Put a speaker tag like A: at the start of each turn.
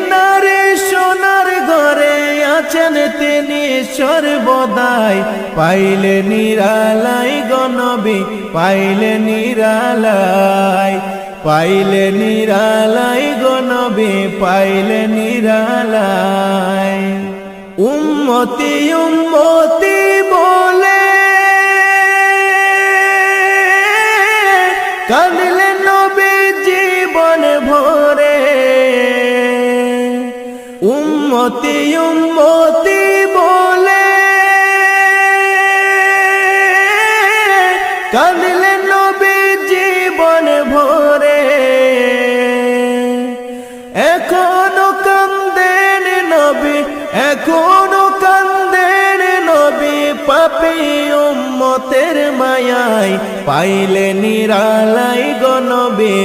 A: মদিনার সোনার ঘরে আছেন তিনি সর্বদাই। পাইলে নিরালাই গনবী পাইলে নিরালাই। পাইলে নিরালাই গনবী পাইলে নিরালাই। উম্মতি উম্মতি বলে কাঁদলে উম্মতি উম্মতি বলে। কাঁদলে নবী জীবন ভরে। এখনও কান্দেন নবী, এখনও কান্দেন নবী, পাপি উম্মতের মায়াই পাইলে গনবী